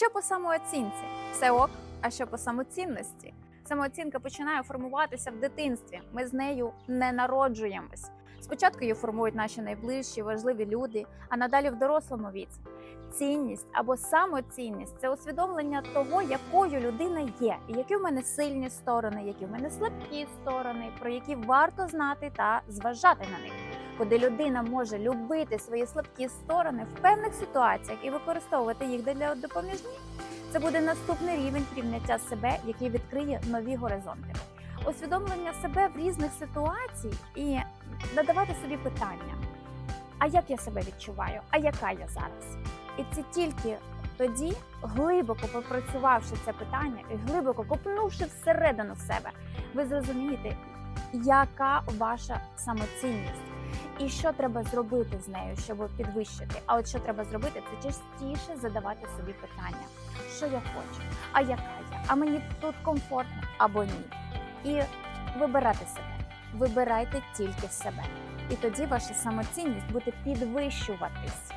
Що по самооцінці? Все ок, а що по самоцінності? Самооцінка починає формуватися в дитинстві. Ми з нею не народжуємось. Спочатку її формують наші найближчі, важливі люди, а надалі в дорослому віці. Цінність або самоцінність це усвідомлення того, якою людина є, і які в мене сильні сторони, які в мене слабкі сторони, про які варто знати та зважати на них. Куди людина може любити свої слабкі сторони в певних ситуаціях і використовувати їх для допоміжні, це буде наступний рівень прийняття себе, який відкриє нові горизонти. Усвідомлення себе в різних ситуаціях і надавати собі питання: а як я себе відчуваю? А яка я зараз? І це тільки тоді, глибоко попрацювавши це питання і глибоко копнувши всередину себе, ви зрозумієте, яка ваша самоцінність. І що треба зробити з нею, щоб підвищити? А от що треба зробити, це частіше задавати собі питання, що я хочу, а яка я, а мені тут комфортно або ні. І вибирати себе. Вибирайте тільки себе. І тоді ваша самоцінність буде підвищуватись.